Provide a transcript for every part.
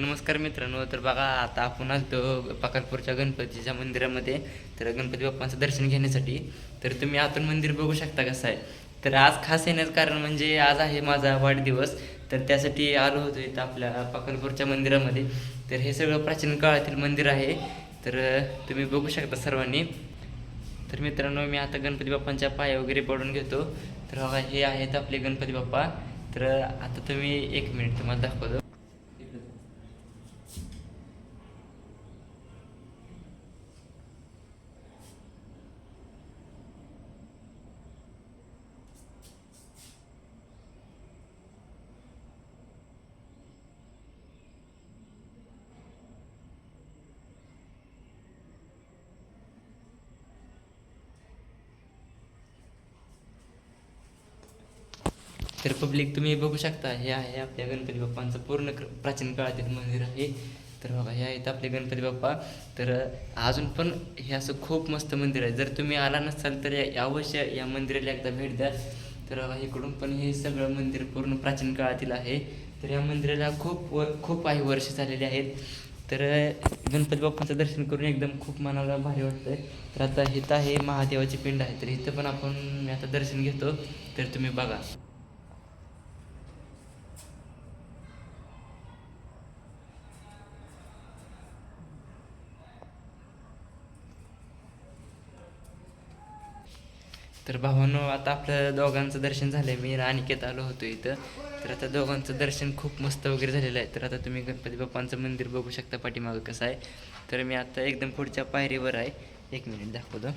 नमस्कार मित्रांनो तर बघा आता आपण आलतो पाकलपूरच्या गणपतीच्या मंदिरामध्ये. तर गणपती बाप्पांचं दर्शन घेण्यासाठी. तर तुम्ही आतून मंदिर बघू शकता कसं आहे. तर आज खास येण्याचं कारण म्हणजे आज आहे माझा वाढदिवस. तर त्यासाठी आलो होतो इथं आपल्या पाकलपूरच्या मंदिरामध्ये. तर हे सगळं प्राचीन काळातील मंदिर आहे. तर तुम्ही बघू शकता सर्वांनी. तर मित्रांनो मी आता गणपती बाप्पांच्या पाया वगैरे पडून घेतो. तर बघा हे आहेत आपले गणपती बाप्पा. तर आता तुम्ही एक मिनिट तुम्हाला दाखवतो. तर पब्लिक तुम्ही बघू शकता हे आहे आपल्या गणपती बाप्पांचं पूर्ण प्राचीन काळातील मंदिर आहे. तर बघा हे आहेत आपले गणपती बाप्पा. तर अजून पण हे असं खूप मस्त मंदिर आहे. जर तुम्ही आला नसाल तर या- अवश्य या मंदिराला एकदा भेट द्या. तर बघा इकडून पण हे सगळं मंदिर पूर्ण प्राचीन काळातील आहे. तर या मंदिराला खूप व खूप काही वर्ष झालेली आहेत. तर गणपती बाप्पांचं दर्शन करून एकदम खूप मनाला भारी वाटतंय. तर आता इथं आहे महादेवाची पिंड आहे. तर इथं पण आपण आता दर्शन घेतो. तर तुम्ही बघा. तर भावानो आता आपलं दोघांचं दर्शन झालंय. मी अनिकेत आलो होतो इथं. तर आता दोघांचं दर्शन खूप मस्त वगैरे झालेलं आहे. तर आता तुम्ही गणपती बाप्पांचं मंदिर बघू शकता पाठीमागं कसं आहे. तर मी आता एकदम पुढच्या पायरीवर आहे. एक मिनिट दाखवतो.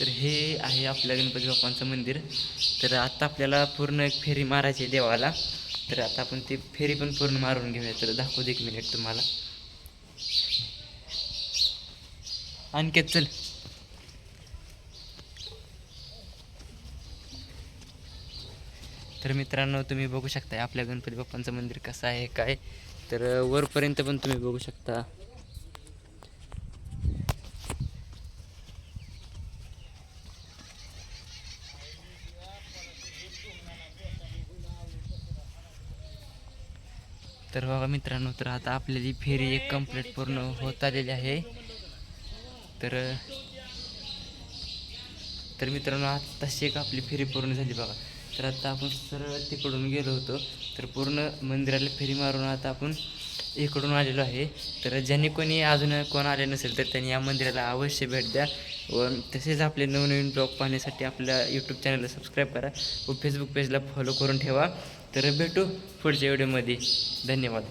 तर हे आहे आपल्या गणपती बाप्पांचं मंदिर. तर आता आपल्याला पूर्ण एक फेरी मारायची आहे देवाला. तर आता आपण ती फेरी पण पूर्ण मारून घेऊया तर दाखवू दे एक मिनिट तुम्हाला. आणखी चल. तर मित्रांनो तुम्ही बघू शकता आपल्या गणपती बाप्पांचं मंदिर कसं आहे काय? तर वरपर्यंत पण तुम्ही बघू शकता. तर बघा मित्रांनो तर आता आपल्याली फेरी एक कंप्लीट पूर्ण होत आलेली आहे. तर तर मित्रांनो आत्ताशी एक आपली फेरी पूर्ण झाली बघा. तर आता आपण सरळ तिकडून गेलो होतो. तर पूर्ण मंदिराला फेरी मारून आता आपण इकडून आलेलो आहे. तर ज्यांनी कोणी अजून कोण आले नसेल तर त्यांनी या मंदिराला अवश्य भेट द्या. व तसेच आपले नवनवीन ब्लॉग पाहण्यासाठी आपल्या यूट्यूब चॅनलला सबस्क्राईब करा व फेसबुक पेजला फॉलो करून ठेवा. तर भेटू पुढच्या व्हिडिओमध्ये. धन्यवाद.